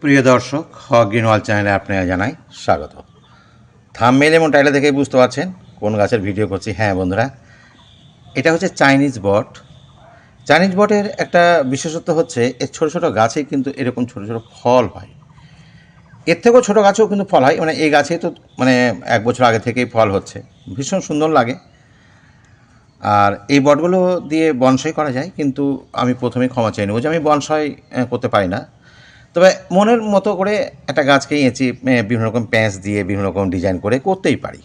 সুপ্রিয় দর্শক হ গ্রিনওয়াল চ্যানেলে আপনাকে জানাই স্বাগত। থামমেল এবং টাইলে দেখেই বুঝতে পারছেন কোন গাছের ভিডিও করছি। হ্যাঁ বন্ধুরা, এটা হচ্ছে চাইনিজ বট। চাইনিজ বটের একটা বিশেষত্ব হচ্ছে, এর ছোটো ছোটো গাছেই কিন্তু এরকম ছোটো ছোটো ফল হয়। এর থেকেও ছোটো গাছেও কিন্তু ফল হয় মানে এই গাছে তো মানে এক বছর আগে থেকেই ফল হচ্ছে। ভীষণ সুন্দর লাগে। আর এই বটগুলো দিয়ে বনসাই করা যায়, কিন্তু আমি প্রথমে ক্ষমা চাই নেব যে আমি বনসাই করতে পারি না। তবে মনের মতো করে একটা গাছকে এঁচি বিভিন্ন রকম প্যাঁচ দিয়ে, বিভিন্ন রকম ডিজাইন করে করতেই পারি।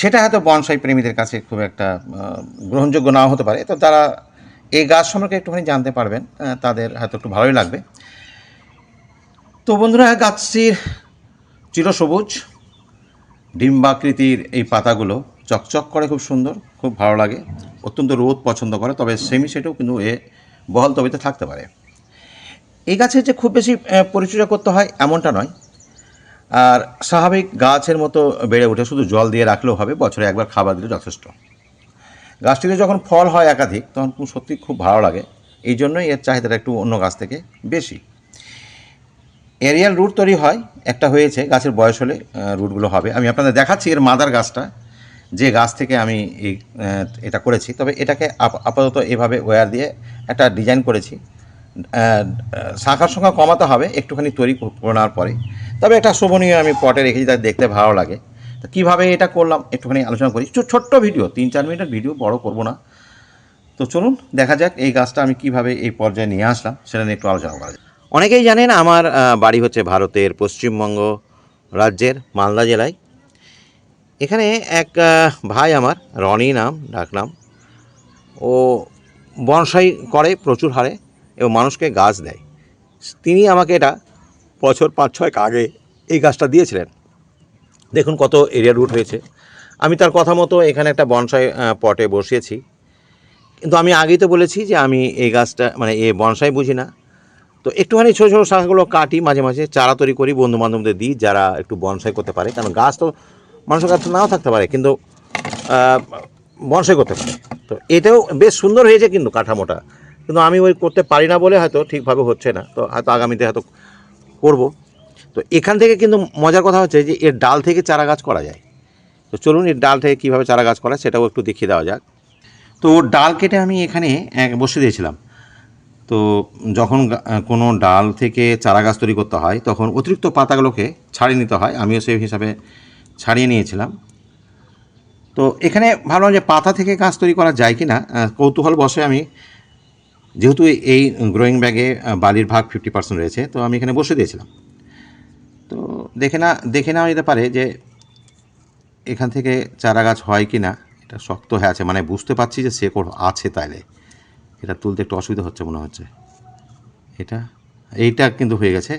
সেটা হয়তো বনসাই প্রেমীদের কাছে খুব একটা গ্রহণযোগ্য নাও হতে পারে। তো তারা এই গাছ সম্পর্কে একটুখানি জানতে পারবেন তাদের হয়তো একটু ভালোই লাগবে। তো বন্ধুরা, গাছটির চিরসবুজ, ডিম্বাকৃতির এই পাতাগুলো চকচক করে খুব সুন্দর, খুব ভালো লাগে। অত্যন্ত রোদ পছন্দ করে, তবে সেমি সেটাও কিন্তু এ বহল তবিতে থাকতে পারে। এই গাছের যে খুব বেশি পরিচর্যা করতে হয় এমনটা নয়। আর স্বাভাবিক গাছের মতো বেড়ে ওঠে, শুধু জল দিয়ে রাখলেও হবে, বছরে একবার খাবার দিলে যথেষ্ট। গাছটিতে যখন ফল হয় একাধিক, তখন সত্যি খুব ভালো লাগে। এই জন্যই এর চাহিদাটা একটু অন্য গাছ থেকে বেশি। এরিয়াল রুট তৈরি হয়, একটা হয়েছে, গাছের বয়স হলে রুটগুলো হবে। আমি আপনাদের দেখাচ্ছি এর মাদার গাছটা, যে গাছ থেকে আমি এটা করেছি। তবে এটাকে আপ- আপাতত এভাবে ওয়্যার দিয়ে একটা ডিজাইন করেছি। শাখার সংখ্যা কমাতে হবে, একটুখানি তৈরি কর- করে নেওয়ার পরে তবে একটা শোভনীয় আমি পটে রেখেছি, তাই দেখতে ভালো লাগে। তো কীভাবে এটা করলাম, একটুখানি আলোচনা করি। ছোট্ট ভিডিও, তিন চার মিনিটের ভিডিও, বড় করব না। তো চলুন, দেখা যাক এই গাছটা আমি কীভাবে এই পর্যায়ে নিয়ে আসলাম, সেটা নিয়ে একটু আলোচনা করা যাক। অনেকেই জানেন আমার বাড়ি হচ্ছে ভারতের পশ্চিমবঙ্গ রাজ্যের মালদা জেলায়। এখানে এক ভাই আমার, রনি নাম ডাকনাম ও বনসাই করে প্রচুর হারে। এবং মানুষকে গাছ দেয়। তিনি আমাকে এটা বছর পাঁচ ছয় আগে এই গাছটা দিয়েছিলেন। দেখুন কত এরিয়া রুট হয়েছে। আমি তার কথা মতো এখানে একটা বনসাই পটে বসিয়েছি। কিন্তু আমি আগেই তো বলেছি যে আমি এই গাছটা মানে এই বনসাই বুঝি না। তো একটুখানি ছোটো ছোটো শাখাগুলো কাটি মাঝে মাঝে চারা তৈরি করি বন্ধু বান্ধবদের দিই, যারা একটু বনসাই করতে পারে। কারণ গাছ তো মানুষের কাছে নাও থাকতে পারে, কিন্তু বনসাই করতে পারে। তো এটাও বেশ সুন্দর হয়েছে কিন্তু কাঠামোটা। কিন্তু আমি ওই করতে পারি না বলে হয়তো ঠিকভাবে হচ্ছে না। তো হয়তো আগামীতে হয়তো করব। তো এখান থেকে কিন্তু মজার কথা হচ্ছে যে এর ডাল থেকে চারা গাছ করা যায়। তো চলুন এর ডাল থেকে কীভাবে চারা গাছ করা সেটাও একটু দেখিয়ে দেওয়া যাক। তো ডাল কেটে আমি এখানে বসে দিয়েছিলাম। তো যখন কোনো ডাল থেকে চারা গাছ তৈরি করতে হয়, তখন অতিরিক্ত পাতাগুলোকে ছাড়িয়ে নিতে হয়। আমিও সেই হিসাবে ছাড়িয়ে নিয়েছিলাম। তো এখানে ভাবলাম যে পাতা থেকে গাছ তৈরি করা যায় কি না কৌতূহল বসে আমি যেহেতু এই গ্রোয়িং ব্যাগে বালির ভাগ ফিফটি পার্সেন্ট রয়েছে তো আমি এখানে বসে দিয়েছিলাম। তো দেখে না দেখে নেওয়া যেতে পারে যে এখান থেকে চারা গাছ হয় কি না এটা শক্ত হয়ে আছে। মানে বুঝতে পারছি যে শেকড় আছে তাইলে। এটা তুলতে একটু অসুবিধা হচ্ছে মনে হচ্ছে। এটা এইটা কিন্তু হয়ে গেছে।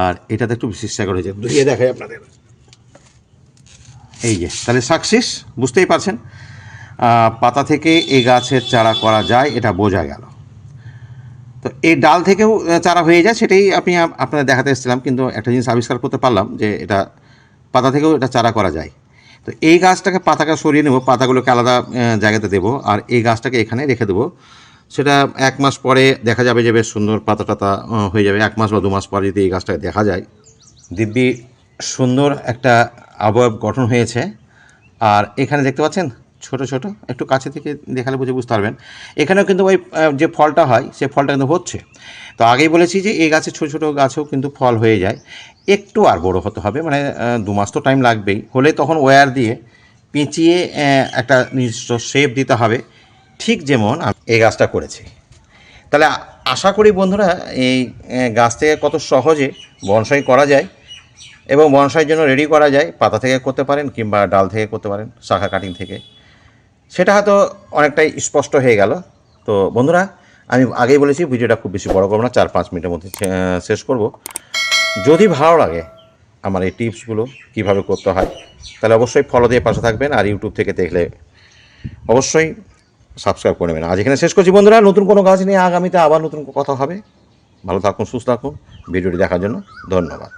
আর এটাতে একটু বিশেষ শেকড় হয়েছে ধুয়ে দেখাই আপনাদের। এই যে তাহলে সাকসেস বুঝতেই পারছেন। পাতা থেকে এই গাছের চারা করা যায় এটা বোঝা গেল। তো এই ডাল থেকেও চারা হয়ে যায়, সেটাই আমি আপ- আপনাদের দেখাতে এসেছিলাম, কিন্তু একটা জিনিস আবিষ্কার করতে পারলাম যে এটা পাতা থেকেও এটা চারা করা যায়। তো এই গাছটাকে পাতাকে সরিয়ে নেব, পাতাগুলোকে আলাদা জায়গাতে দেবো, আর এই গাছটাকে এখানে রেখে দেবো। সেটা এক মাস পরে দেখা যাবে যে বেশ সুন্দর পাতা টাতা হয়ে যাবে, এক মাস বা দু মাস পরে যদি এই গাছটাকে দেখা যায়, দিব্যি সুন্দর একটা আবয়ব গঠন হয়েছে। আর এখানে দেখতে পাচ্ছেন ছোট ছোট, একটু কাছে থেকে দেখালে বুঝে বুঝতে পারবেন। এখানেও কিন্তু ওই যে ফলটা হয়, সে ফলটা কিন্তু হচ্ছে। তো আগেই বলেছি যে এই গাছে ছোটো ছোটো গাছেও কিন্তু ফল হয়ে যায়। একটু আর বড় হতে হবে মানে দু মাস তো টাইম লাগবেই। হলে তখন ওয়্যার দিয়ে পেঁচিয়ে একটা নির্দিষ্ট শেপ দিতে হবে। ঠিক যেমন এই গাছটা করেছি। তাহলে আশা করি বন্ধুরা, এই গাছ থেকে কত সহজে বনসাই করা যায় এবং বনসাইয়ের জন্য রেডি করা যায়। পাতা থেকে করতে পারেন কিংবা ডাল থেকে করতে পারেন, শাখা কাটিং থেকে। সেটা হয়তো অনেকটাই স্পষ্ট হয়ে গেল। তো বন্ধুরা, আমি আগেই বলেছি, ভিডিওটা খুব বেশি বড় করব না, চার পাঁচ মিনিটের মধ্যে শেষ করব। যদি ভালো লাগে আমার এই টিপসগুলো, কীভাবে করতে হয়, তাহলে অবশ্যই ফলো দিয়ে পাশে থাকবেন আর ইউটিউব থেকে দেখলে অবশ্যই সাবস্ক্রাইব করে নেবেন। আজ এখানে শেষ করছি বন্ধুরা, নতুন কোনো কাজ নিয়ে আগামীতে আবার নতুন কথা হবে। ভালো থাকুন, সুস্থ থাকুন, ভিডিওটি দেখার জন্য ধন্যবাদ।